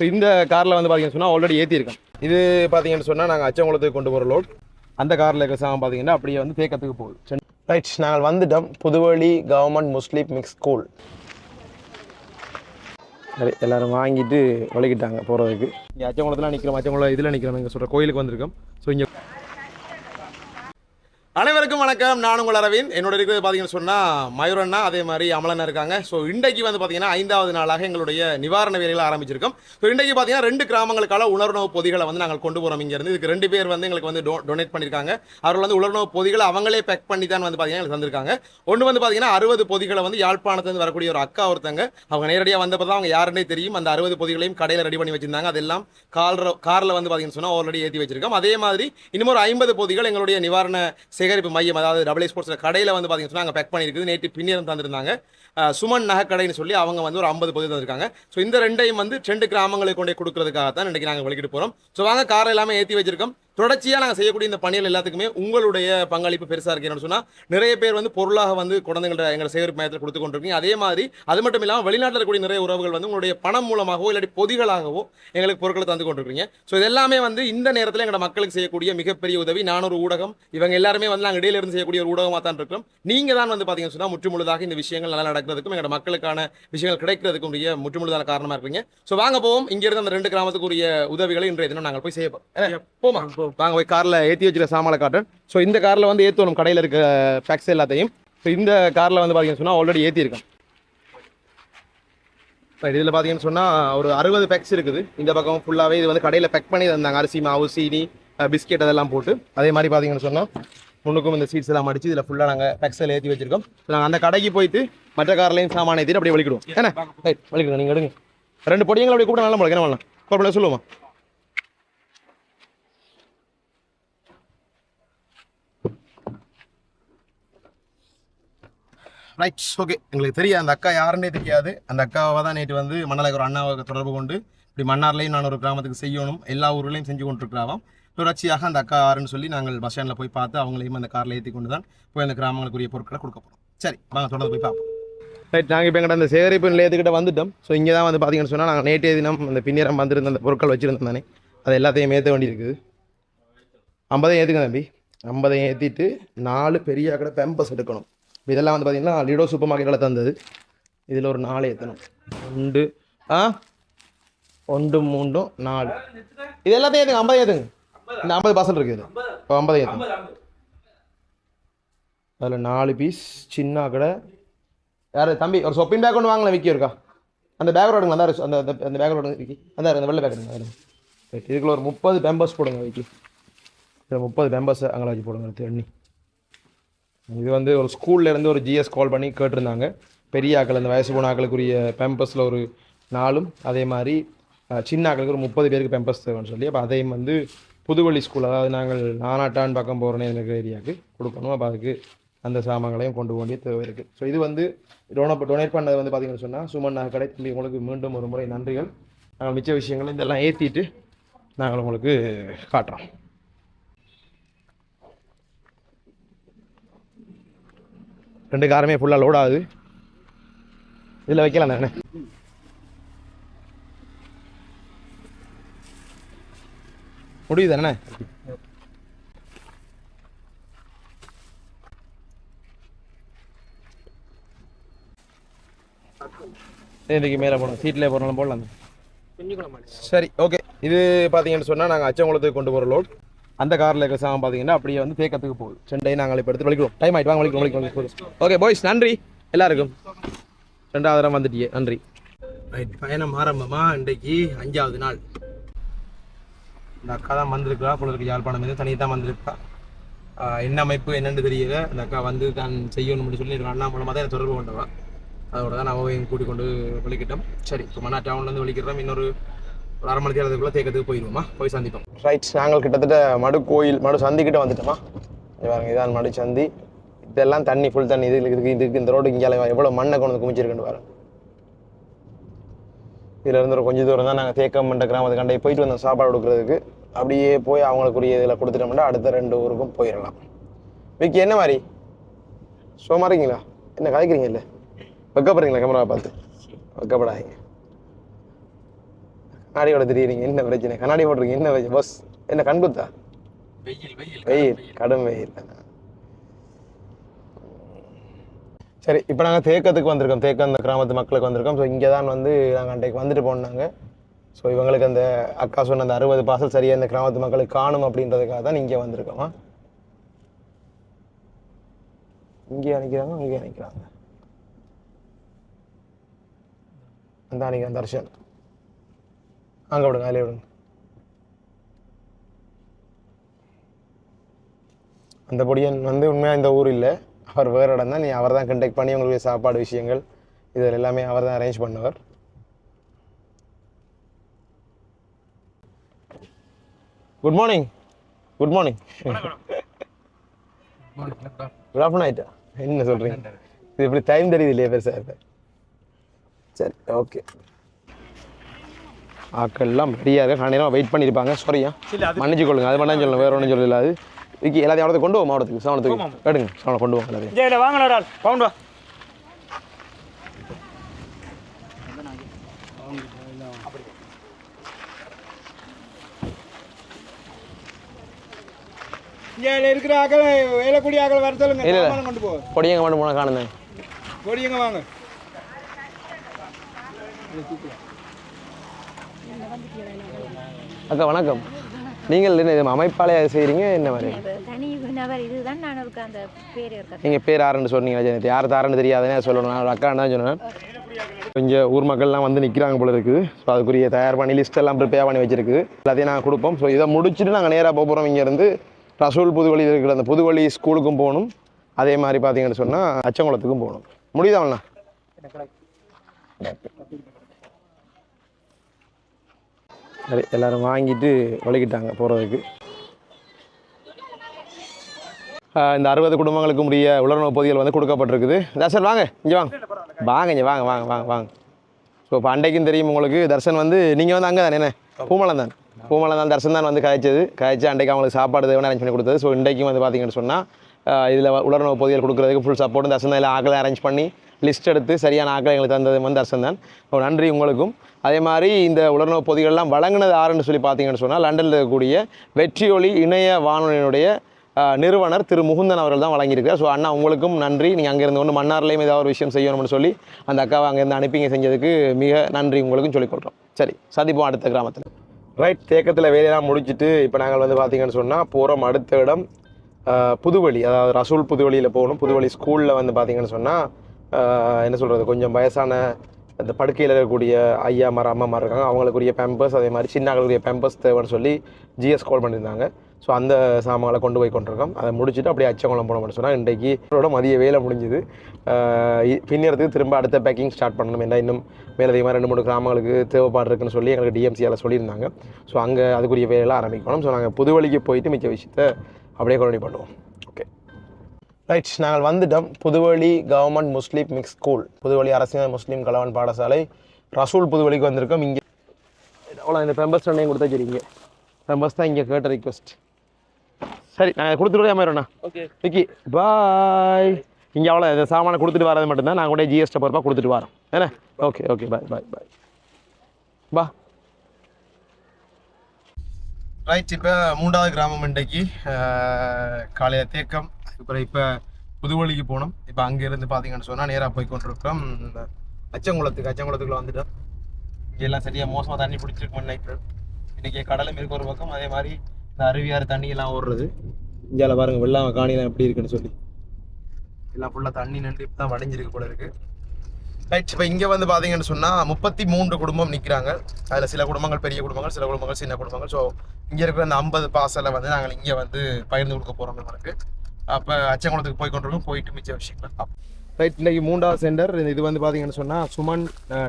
So இந்த காரில் வந்து பார்த்தீங்கன்னு சொன்னால் ஆல்ரெடி ஏற்றிருக்கோம் இது பார்த்தீங்கன்னு சொன்னால் நாங்கள் அச்சங்குளத்துக்கு கொண்டு போகிற லோட் அந்த காரில் இருக்க சாமான் பார்த்தீங்கன்னா அப்படியே வந்து தேக்கத்துக்கு போகுது. ரைட் நாங்கள் வந்துட்டோம். Puduvazhi government Muslim mix school சரி எல்லாரும் வாங்கிட்டு வலிக்கிட்டாங்க போகிறதுக்கு இங்கே அச்சங்குளத்தில் நிற்கிறோம் அச்சங்குளம் இதில் நிற்கிறோம் இங்கே சொல்கிற கோயிலுக்கு வந்திருக்கோம். ஸோ இங்கே அனைவருக்கும் வணக்கம். நான் உங்கள் அரவிந்த். என்னோட இருக்கிறது பார்த்தீங்கன்னு சொன்னால் மயூரண்ணா அதே மாதிரி அமலண்ணா இருக்காங்க. ஸோ இன்றைக்கு வந்து பார்த்தீங்கன்னா ஐந்தாவது நாளாக எங்களுடைய நிவாரண வேலைகளை ஆரம்பிச்சிருக்கோம். ஸோ இன்றைக்கு பார்த்தீங்கன்னா ரெண்டு கிராமங்களுக்கான உணர்வு பொதிகளை வந்து நாங்கள் கொண்டு போகிறோம் இங்கேருந்து. இதுக்கு ரெண்டு பேர் வந்து எங்களுக்கு வந்து டொனேட் பண்ணியிருக்காங்க அவர்கள் வந்து உணர்வு பொதிகளை அவங்களே பேக் பண்ணி தான் வந்து பார்த்தீங்கன்னா எங்களுக்கு தந்திருக்காங்க. ஒன்று வந்து பார்த்தீங்கன்னா அறுபது பொதிகளை வந்து யாழ்ப்பாணத்துலேருந்து வரக்கூடிய ஒரு அக்கா ஒருத்தங்க. அவங்க நேரடியாக வந்தப்போ தான் அவங்க யாருன்னே தெரியும். அந்த அறுபது பொதிகளையும் கடையில் ரெடி பண்ணி வச்சிருந்தாங்க. அதெல்லாம் காரில் காரில் வந்து பார்த்தீங்கன்னு சொன்னால் ஆல்ரெடி ஏற்றி வச்சிருக்கோம். அதே மாதிரி இன்னும் ஒரு ஐம்பது பொதிகள் எங்களுடைய நிவாரண சேகரிப்பு மையம் அதாவது டபுள் ஸ்போர்ட்ஸில் கடையில் வந்து பார்த்தீங்கன்னா சொன்னால் அங்கே பேக் பண்ணியிருக்குது. நேற்று பின்னியரம் தந்திருந்தாங்க. சுமன் சுமன் நகைக்கடைன்னு சொல்லி அவங்க வந்து ஒரு ஐம்பது பொதி தந்திருக்காங்க. ஸோ இந்த ரெண்டையும் வந்து ரெண்டு கிராமங்களை கொண்டே கொடுக்கறதுக்காக தான் இன்றைக்கி நாங்கள் வெளிக்கிட்டு போகிறோம் ஸோ வாங்க காரை எல்லாமே ஏற்றி வச்சிருக்கோம். தொடர்ச்சியாக நாங்கள் செய்யக்கூடிய இந்த பணிகள் எல்லாத்துக்குமே உங்களுடைய பங்களிப்பு பெருசாக இருக்கு. என்னன்னு சொன்னால் நிறைய பேர் வந்து பொருளாக வந்து குழந்தைங்கள எங்கள் சேகரிப்பு மையத்தில் கொடுத்து கொண்டிருக்கீங்க. அதே மாதிரி அது மட்டும் இல்லாமல் வெளிநாட்டில் இருக்கக்கூடிய நிறைய உறவுகள் வந்து உங்களுடைய பணம் மூலமாகவோ இல்லாட்டி பொதிகளாகவோ எங்களுக்கு பொருட்களை தந்து கொண்டிருக்கீங்க. ஸோ இது எல்லாமே வந்து இந்த நேரத்தில் எங்களோட மக்களுக்கு செய்யக்கூடிய மிகப்பெரிய உதவி. நான் ஒரு ஊடகம் இவங்க எல்லாருமே வந்து நாங்கள் இடையில இருந்து செய்யக்கூடிய ஒரு ஊடகமாக தான் இருக்கிறோம். நீங்கள் தான் வந்து பார்த்தீங்கன்னு சொன்னால் முற்றுமுழுதாக இந்த விஷயங்கள் நல்லா நடக்கிறதுக்கும் எங்களோட மக்களுக்கான விஷயங்கள் கிடைக்கிறதுக்கும் உரிய முற்றுமுழுதான காரணமாக இருக்கீங்க ஸோ வாங்க போவோம். இங்கிருந்து அந்த ரெண்டு கிராமத்துக்குரிய உதவிகளை இன்றைய தினம் நாங்கள் போய் செய்ய போமா? வாங்க போய் காரில் ஏற்றி வச்சிருக்க சாமானை காட்டுறேன். ஸோ இந்த காரில் வந்து ஏற்றணும் கடையில் இருக்க பேக்ஸ் எல்லாத்தையும். ஸோ இந்த காரில் வந்து பார்த்தீங்கன்னு சொன்னால் ஆல்ரெடி ஏற்றிருக்கேன் இதில் பார்த்தீங்கன்னு சொன்னால் ஒரு அறுபது பேக்ஸ் இருக்குது. இந்த பக்கம் ஃபுல்லாகவே இது வந்து கடையில் பேக் பண்ணி தந்தாங்க. அரிசி மாவு சீனி பிஸ்கெட் அதெல்லாம் போட்டு. அதே மாதிரி பார்த்தீங்கன்னு சொன்னால் முன்னுக்கும் இந்த சீட்ஸ் எல்லாம் அடிச்சு இதில் ஃபுல்லாக நாங்கள் பேக்ஸில் ஏற்றி வச்சிருக்கோம். நாங்கள் அந்த கடைக்கு போயிட்டு மற்ற கார்லையும் சாமான ஏற்றிட்டு அப்படியே வலிக்கிடுவோம். ஏன்னா ரைட் வலிக்கிடுவோம் நீங்கள் எடுங்க. ரெண்டு பொடியங்களை அப்படியே கூட நல்லா முளைக்க என்ன பண்ணலாம்? குழப்பம் சொல்லுவோமா? ரைட் ஓகே எங்களுக்கு தெரியாது அந்த அக்கா யாருன்னே தெரியாது. அந்த அக்காவை தான் நேற்று வந்து மணலை ஒரு அண்ணாவை தொடர்பு கொண்டு இப்படி மன்னார்லேயும் நான் ஒரு கிராமத்துக்கு செய்யணும் எல்லா ஊர்லேயும் செஞ்சு கொண்டிருக்கிறாவாம் தொடர்ச்சியாக அந்த அக்கா யாருன்னு சொல்லி நாங்கள் பஸ் ஸ்டாண்டில் போய் பார்த்து அவங்களையும் அந்த காரில் ஏற்றி கொண்டு தான் போய் அந்த கிராமங்களுக்குரிய பொருட்களை கொடுக்க போகிறோம் சரி நாங்கள் தொடர்ந்து போய் பார்ப்போம். ரைட் நாங்கள் இப்போ எங்கிட்ட அந்த சேகரிப்பு நிலையத்துக்கிட்ட வந்துட்டோம். ஸோ இங்கே தான் வந்து பார்த்தீங்கன்னு சொன்னால் நாங்கள் நேற்றைய தினம் அந்த பின்னிரம் வந்திருந்த அந்த பொருட்கள் வச்சுருந்தோம் தானே. அது எல்லாத்தையும் ஏற்ற வேண்டியிருக்குது. ஐம்பதையும் ஏற்றுங்க தம்பி. ஐம்பதையும் ஏற்றிட்டு நாலு பெரிய கடை பெம்பஸ் எடுக்கணும். இதெல்லாம் வந்து பார்த்தீங்கன்னா லிடோ சூப்பர் மார்க்கெட்டில் தந்தது. இதில் ஒரு நாலு ஏற்றணும் ஒன்று ஆ? ஒன்று மூண்டும் நாலு. இது எல்லாத்தையும் ஏற்றுங்க ஐம்பது ஏற்றுங்க இந்த ஐம்பது பார்சல் இருக்குது இப்போ ஐம்பது ஏற்றுங்க அதில் நாலு பீஸ் சின்ன கடை யார் தம்பி ஒரு சொப்பின் பேக் ஒன்று வாங்கலாம் விக்கி இருக்கா அந்த பேக் ரோடுங்க அந்த அந்த அந்த- அந்த பேக் ரோடு விக்கி. அந்த அந்த வெள்ளை பேக் அதில். இதுக்குள்ள ஒரு முப்பது பெம்பர்ஸ் போடுங்க விக்கி. முப்பது பெம்பர்ஸ் அங்கே வச்சு போடுங்க தண்ணி இது வந்து ஒரு ஸ்கூல்லேருந்து ஒரு ஜிஎஸ் கால் பண்ணி கேட்டிருந்தாங்க. பெரிய ஆக்கள் அந்த வயசு போன ஆக்களுக்குரிய ஒரு நாலும் அதே மாதிரி சின்ன ஆக்களுக்கு ஒரு முப்பது பேருக்கு பேம்பஸ் தேவைன்னு சொல்லி அப்போ அதையும் வந்து புதுவள்ளி ஸ்கூல் அதாவது நாங்கள் நானாட்டான் பக்கம் போகிறனே இருக்கிற ஏரியாவுக்கு கொடுக்கணும். அப்போ அதுக்கு அந்த சாமான்களையும் கொண்டு போக வேண்டிய தேவை இருக்குது ஸோ இது வந்து டொனேட் டொனேட் பண்ணது வந்து பார்த்தீங்கன்னு சொன்னால் சுமன் நகை கடை திரும்பி உங்களுக்கு மீண்டும் ஒரு முறை நன்றிகள். நாங்கள் மிச்ச விஷயங்களை இதெல்லாம் ஏற்றிட்டு நாங்கள் உங்களுக்கு காட்டுறோம். ரெண்டு காருமே ஃபுல்லாக லோட் ஆகுது. இதில் வைக்கலாம் தானே முடியுது தானே இன்றைக்கு மேலே போடணும். சீட்டில் போடணும் போடலாம். சரி ஓகே இது பார்த்தீங்கன்னு சொன்னால் நாங்கள் அச்சங்குளத்துக்கு கொண்டு போகிற லோட் அந்த காரில் இருக்க சாமான் பார்த்தீங்கன்னா அப்படியே வந்து தேக்கத்துக்கு போகுது. சென்னை நாங்கள் இப்போ எடுத்து வலிக்கிறோம். டைம் ஆகிட்டு வாங்க வலிக்கிறோம் வலிக்கிறோம் போதும் ஓகே பாய்ஸ் நன்றி. எல்லாருக்கும். ரெண்டாவது தரம் வந்துட்டியே. நன்றி. ரைட் பயணம் ஆரம்பமா? இன்றைக்கு அஞ்சாவது நாள். இந்த அக்கா தான் வந்திருக்கா பொழுதுக்கு யாழ்ப்பாணம் இருந்து. தனியாக தான் வந்திருக்கா. என்ன அமைப்பு என்னன்னு தெரியல. அந்த அக்கா வந்து தான் செய்யணும்னு சொல்லி எனக்கு அண்ணா மூலமாக தான் எனக்கு தொடர்பு கொண்டவா. அதோட தான் நான் கூட்டிக் கொண்டு வலிக்கிட்டோம். சரி இப்போ மன்னா டவுன்லேருந்து வலிக்கிறோம். இன்னொரு ஒரு அரை மணி நேரத்துக்குள்ளே தேக்கத்துக்கு போயிடுவோமா போய் சந்திப்போம். ரைட் நாங்கள் கிட்டத்தட்ட மடு கோயில் மடு சந்திக்கிட்ட வந்துட்டோமா? பாருங்க இதான் மடு சந்தி. இதெல்லாம் தண்ணி ஃபுல் தண்ணி. இது இதுக்கு இதுக்கு இந்த ரோடு இங்கே எவ்வளோ மண்ணை கொண்டு வந்து குமிச்சிருக்குன்னு பாருங்க. இதுல இருந்து ஒரு கொஞ்சம் தூரம் தான் நாங்கள் தேக்கம்மன்ற கிராமத்து கண்டை போயிட்டு வந்தோம் சாப்பாடு கொடுக்குறதுக்கு. அப்படியே போய் அவங்களுக்குரிய இதில் கொடுத்துட்டோம்னா அடுத்த ரெண்டு ஊருக்கும் போயிடலாம். விக்கி என்ன மாதிரி? சோமா இருக்கீங்களா? என்ன கலைக்கிறீங்க இல்லை? வெக்கப்படுறீங்களா? கேமராவை பார்த்து? வெக்கப்படாதீங்க. கண்ணாடியோட திடீர்னு என்ன பிரச்சனை? கண்ணாடி போட்டிருக்கீங்க என்ன பிரச்சனை? பஸ் என்ன கண் குத்தா? வெயில் கடும் வெயில். சரி இப்போ நாங்கள் தேக்கத்துக்கு வந்திருக்கோம். தேக்கம் அந்த கிராமத்து மக்களுக்கு வந்திருக்கோம். ஸோ இங்கே தான் வந்து நாங்கள் அன்றைக்கு வந்துட்டு போனாங்க ஸோ இவங்களுக்கு அந்த அக்கா சொன்ன அந்த அறுபது பாசல் சரியாக இந்த கிராமத்து மக்களுக்கு காணும் அப்படின்றதுக்காக தான் இங்கே வந்திருக்கோம்? இங்கே அனுக்கிறாங்க இங்கே அனுக்கிறாங்க அந்த அன்னைக்கு தர்ஷன் அங்கே விடுங்க அதிலே விடுங்க. அந்த பொடியன் வந்து உண்மையாக இந்த ஊர் இல்லை. அவர் வேறு இடம் தான். நீ அவர் தான் கண்டெக்ட் பண்ணி உங்களுக்கு சாப்பாடு விஷயங்கள் இதில் எல்லாமே அவர் தான் அரேஞ்ச் பண்ணவர். Good morning good morning good afternoon ஆயிட்டா என்ன சொல்கிறீங்க இது இப்படி டைம் தெரியுது இல்லையா பெருசாக சரி ஓகே ஆக்கள் எல்லாம் ரெடியாக இருக்க. நேரம் வெயிட் பண்ணியிருப்பாங்க சாரியா மன்னிச்சு கொள்ளுங்க அது மட்டும் சொல்லணும் வேற ஒன்றும் சொல்லல. அது விக்கி எல்லாத்தையும் அவரத்தை கொண்டு போவோம் மாவட்டத்துக்கு சவனத்துக்கு. எடுங்க. சவனை கொண்டு போங்க எல்லாத்தையும். ஆள். பவுண்ட் வா இருக்கிற ஆக்கள் வேலைக்கூடிய ஆக்கள் வர சொல்லுங்க. கொண்டு போ. பொடியங்க மட்டும் போனால் காணுந்தேன் கொடியங்க வாங்க? அக்கா வணக்கம். நீங்கள் என்ன இது அமைப்பாளைய செய்கிறீங்க என்ன மாதிரி? அது தனி நபர் இதுதான் நான் ஒரு அந்த பேர் இருக்க? நீங்கள் பேர் யாருன்னு சொன்னீங்க ஜெயந்தி? யார் தாருன்னு தெரியாதுன்னு சொல்லணும். நான் அக்கா தான் சொன்னேன். இங்கே ஊர் மக்கள்லாம் வந்து நிற்கிறாங்க போல இருக்குது. ஸோ அதுக்குரிய தயார் பண்ணி லிஸ்ட் எல்லாம் ப்ரிப்பேர் பண்ணி வச்சிருக்குது எல்லாத்தையும் நாங்கள் கொடுப்போம். ஸோ இதை முடிச்சுட்டு நாங்கள் நேராக போக போகிறோம் இங்கேருந்து. ரசூல் புதுவழி இருக்கிற அந்த புதுவழி ஸ்கூலுக்கும் போகணும். அதே மாதிரி பார்த்தீங்கன்னு சொன்னால் அச்சங்குளத்துக்கும் போகணும். முடியுதாண்ணா சரி எல்லோரும் வாங்கிட்டு வலிக்கிட்டாங்க போகிறதுக்கு இந்த அறுபது குடும்பங்களுக்கு உரிய உலர்ணவு பொதிகள் வந்து கொடுக்கப்பட்டிருக்குது. தர்சன் வாங்க. இங்கே வாங்க. வாங்க இங்கே வாங்க வாங்க வாங்க வாங்க. ஸோ இப்போ அண்டைக்கும் தெரியும் உங்களுக்கு தர்சன் வந்து நீங்கள் வந்து அங்கே தானே என்ன? பூமலம் தான் பூமலம் தான் தர்ஷன் தான் வந்து காய்ச்சது. காய்ச்சி அண்டைக்கு அவங்களுக்கு சாப்பாடு தேவையான அரேஞ்ச் பண்ணி கொடுத்தது. ஸோ இன்றைக்கும் வந்து பார்த்தீங்கன்னு சொன்னால் இதில் உலர்ணவு பொதிகள் கொடுக்குறதுக்கு ஃபுல் சப்போர்ட்டும் தர்சன் தான் ஆக்களை அரேஞ்ச் பண்ணி. லிஸ்ட் எடுத்து சரியான ஆக்களை எங்களுக்கு தந்தது வந்து அரசன் தான் நன்றி உங்களுக்கும். அதே மாதிரி இந்த உலர்ணவு பொதிகள்லாம் வழங்கினது ஆறுன்னு சொல்லி பார்த்தீங்கன்னு சொன்னால் லண்டனில் இருக்கக்கூடிய வெற்றியொலி இணைய வானொலியினுடைய நிறுவனர் திரு முகுந்தன் அவர்கள் தான் வழங்கியிருக்கார் ஸோ அண்ணா உங்களுக்கும் நன்றி. நீங்கள் அங்கேருந்து ஒன்று மன்னார்லேயும் ஏதாவது ஒரு விஷயம் செய்யணும்னு சொல்லி அந்த அக்காவை அங்கேருந்து அனுப்பிங்க செஞ்சதுக்கு மிக நன்றி உங்களுக்கும் சொல்லிக்கொள்கிறோம் சரி சந்திப்போம் அடுத்த கிராமத்தில். ரைட் தேக்கத்தில் வேலையெல்லாம் முடிச்சுட்டு இப்போ நாங்கள் வந்து பார்த்தீங்கன்னு சொன்னால் போகிறோம் அடுத்த இடம் புதுவழி அதாவது ரசூல் புதுவழியில் போகணும். புதுவழி ஸ்கூலில் வந்து பார்த்தீங்கன்னு சொன்னால் என்ன சொல்கிறது கொஞ்சம் வயசான அந்த படுக்கையில் இருக்கக்கூடிய ஐயா மர அம்மா மாதிரி இருக்காங்க. அவங்களுக்குரிய பெம்பர்ஸ் அதே மாதிரி சின்னாக்களுடைய பெம்பர்ஸ் தேவைன்னு சொல்லி ஜிஎஸ் கால் பண்ணியிருந்தாங்க. ஸோ அந்த சாமான்களை கொண்டு போய் கொண்டிருக்கோம். அதை முடிச்சுட்டு அப்படியே அச்சங்குளம் போனோம்னு சொன்னால் இன்றைக்கு அவரோட மதிய வேலை முடிஞ்சுது. பின்னிறதுக்கு திரும்ப அடுத்த பேக்கிங் ஸ்டார்ட் பண்ணணும். ஏன்னா இன்னும் மேலதிகமாக ரெண்டு மூணு கிராமங்களுக்கு தேவைப்பாடு இருக்குன்னு சொல்லி எங்களுக்கு டிஎம்சியால் சொல்லியிருந்தாங்க. ஸோ அங்கே அதுக்குரிய வேலையெல்லாம் ஆரம்பிக்கணும். ஸோ நாங்கள் புதுவழிக்கு போயிட்டு மிச்ச விஷயத்தை அப்படியே கொண்டு பண்ணுவோம். ரைட் நாங்கள் வந்துட்டோம். Puduvazhi government Muslim mix school Puduvazhi அரசியல் முஸ்லீம் கலவன் பாடசாலை. ரசூல் புதுவழிக்கு வந்திருக்கோம். இங்கே அவ்வளோ இந்த பெம்பர்ஸ் ரெண்டையும் கொடுத்தா சரிங்க பெம்பர்ஸ் தான் இங்கே கேட்ட ரிக்வெஸ்ட் சரி நாங்கள் கொடுத்துட்டு மாதிரிண்ணா ஓகே விக்கி பாய் இங்கே அவ்வளோ இந்த சாமானை கொடுத்துட்டு வரது மட்டும்தான். நாங்கள் கூட ஜிஎஸ்டி பொறுப்பாக கொடுத்துட்டு வரோம். என்ன? ஓகே ஓகே பாய் பாய் பாய் பா ரைட் இப்போ மூன்றாவது கிராமம் இன்றைக்கு காலையில் தேக்கம். அதுக்கப்புறம் இப்போ புதுவழிக்கு போனோம் இப்போ அங்கேருந்து பார்த்தீங்கன்னு சொன்னால் நேராக போய் கொண்டிருக்கிறோம் இந்த அச்சங்குளத்துக்கு அச்சங்குளத்துக்குள்ள வந்துட்டோம் எல்லாம் சரியாக மோசமாக தண்ணி பிடிச்சிருக்கு நைட்டு இன்றைக்கி கடலும் இருக்க ஒரு பக்கம் அதே மாதிரி இந்த அருவியாறு தண்ணியெல்லாம் ஓடுறது. இந்தியாவில் பாருங்கள் வெள்ளாம காணிலாம் எப்படி இருக்குன்னு சொல்லி. எல்லாம் ஃபுல்லாக தண்ணி நின்று இப்போ தான் வடைஞ்சிருக்கு போல இருக்குது ரைட் இப்போ இங்கே வந்து பார்த்தீங்கன்னு சொன்னால் முப்பத்தி மூன்று குடும்பம் நிற்கிறாங்க அதில் சில குடும்பங்கள் பெரிய குடும்பங்கள் சில குடும்பங்கள் சின்ன குடும்பங்கள். ஸோ இங்கே இருக்கிற அந்த ஐம்பது பாசலை வந்து நாங்கள் இங்கே வந்து பகிர்ந்து கொடுக்க போகிறோம் உங்களுக்கு. அப்போ அச்சங்குளத்துக்கு போய் கொண்டிருக்கோம் போயிட்டு மிச்ச விஷயங்கள் ரைட் இன்னைக்கு மூன்றாவது சென்டர் இது வந்து பார்த்தீங்கன்னு சொன்னால் சுமன்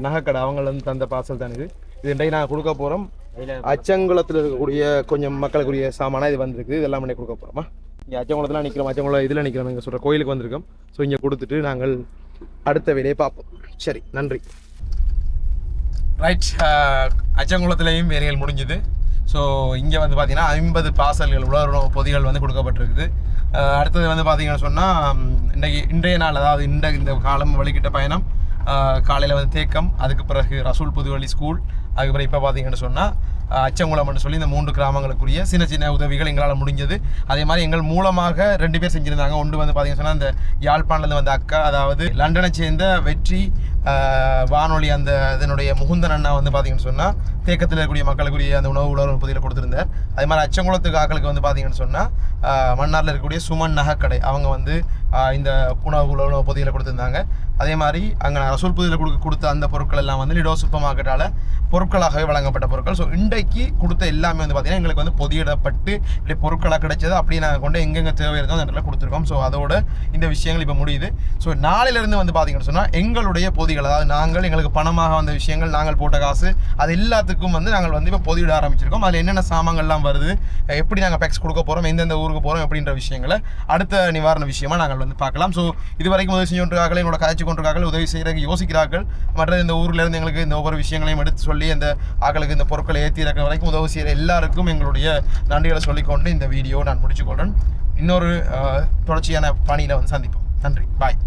நகைக்கடை அவங்க வந்து தந்த பார்சல் தான் இது. இது இன்றைக்கு நாங்கள் கொடுக்க போகிறோம் அச்சங்குளத்தில் இருக்கக்கூடிய கொஞ்சம் மக்களுக்குரிய சாமானா இது வந்திருக்கு. இதெல்லாம் பண்ணி கொடுக்க போகிறோமா இங்கே அச்சங்குளத்தில் நிற்கிறோம் அச்சங்குளம் இதில் நிற்கிறோம் நீங்கள் சொல்கிற கோயிலுக்கு வந்திருக்கோம். ஸோ இங்கே கொடுத்துட்டு நாங்கள் அடுத்த வேலையை பார்ப்போம். சரி நன்றி. ரைட் அச்சங்குளத்துலேயும் வேலைகள் முடிஞ்சுது. ஸோ இங்கே வந்து பார்த்தீங்கன்னா ஐம்பது பாசல்கள் உலக பொதிகள் வந்து கொடுக்கப்பட்டிருக்குது. அடுத்தது வந்து பார்த்தீங்கன்னு சொன்னால் இன்றைக்கு இன்றைய நாள் அதாவது இந்த இந்த காலம் வழிகிட்ட பயணம் காலையில் வந்து தேக்கம் அதுக்கு பிறகு ரசூல் புதுவழி ஸ்கூல் அதுக்கப்புறம் இப்போ பார்த்தீங்கன்னு சொன்னால் அச்சங்குளம்னு சொல்லி இந்த மூன்று கிராமங்களுக்குரிய சின்ன சின்ன உதவிகள் எங்களால் முடிஞ்சது. அதே மாதிரி எங்கள் மூலமாக ரெண்டு பேர் செஞ்சுருந்தாங்க. ஒன்று வந்து பார்த்தீங்கன்னு சொன்னால் அந்த யாழ்ப்பாணத்துலேருந்து வந்த அக்கா அதாவது லண்டனை சேர்ந்த வெற்றி வானொலி அந்த இதனுடைய முகுந்தன் அண்ணா வந்து பார்த்தீங்கன்னு சொன்னால் தேக்கத்தில் இருக்கக்கூடிய மக்களுக்குரிய அந்த உணவு உணவு பகுதியில் கொடுத்துருந்தார். அதே மாதிரி அச்சங்குளத்துக்கு ஆக்களுக்கு வந்து பார்த்தீங்கன்னு சொன்னால் மன்னாரில் இருக்கக்கூடிய சுமன் நகைக்கடை. அவங்க வந்து இந்த உணவு உணவு பகுதியில் கொடுத்துருந்தாங்க. அதே மாதிரி அங்கே ரசூல் பகுதியில் கொடுக்க கொடுத்த அந்த பொருட்கள் எல்லாம் வந்து லிடோ சூப்பர் மார்க்கெட்டால் பொருட்களாகவே வழங்கப்பட்ட பொருட்கள். ஸோ இன்றைக்கு கொடுத்த எல்லாமே வந்து பார்த்திங்கன்னா எங்களுக்கு வந்து பொதியிடப்பட்டு இப்படி பொருட்களாக கிடைச்சது அப்படியே நாங்கள் கொண்டு எங்கெங்கே தேவை இருந்தோ அந்த இடத்துல கொடுத்துருக்கோம். ஸோ அதோட இந்த விஷயங்கள் இப்போ முடியுது. ஸோ நாளையிலேருந்து வந்து பார்த்தீங்கன்னு சொன்னால் எங்களுடைய பொது பொதிகள் அதாவது நாங்கள் எங்களுக்கு பணமாக வந்த விஷயங்கள் நாங்கள் போட்ட காசு அது எல்லாத்துக்கும் வந்து நாங்கள் வந்து இப்போ பொதியிட ஆரம்பிச்சிருக்கோம். அதில் என்னென்ன சாமான்கள்லாம் வருது எப்படி நாங்கள் பெக்ஸ் கொடுக்க போகிறோம் எந்தெந்த ஊருக்கு போகிறோம் அப்படின்ற விஷயங்களை அடுத்த நிவாரண விஷயமா நாங்கள் வந்து பார்க்கலாம். ஸோ இது வரைக்கும் உதவி செஞ்சு கொண்டிருக்கார்கள் என்னோட காய்ச்சி கொண்டிருக்கார்கள் உதவி செய்கிறதுக்கு யோசிக்கிறார்கள். மற்ற இந்த ஊர்லேருந்து எங்களுக்கு இந்த ஒவ்வொரு விஷயங்களையும் எடுத்து சொல்லி அந்த ஆக்களுக்கு இந்த பொருட்களை ஏற்றி இறக்கிற வரைக்கும் உதவி செய்கிற எல்லாருக்கும் எங்களுடைய நன்றிகளை சொல்லிக்கொண்டு இந்த வீடியோ நான் முடிச்சுக்கொள்கிறேன் இன்னொரு தொடர்ச்சியான பணியில் வந்து சந்திப்போம். நன்றி. பாய்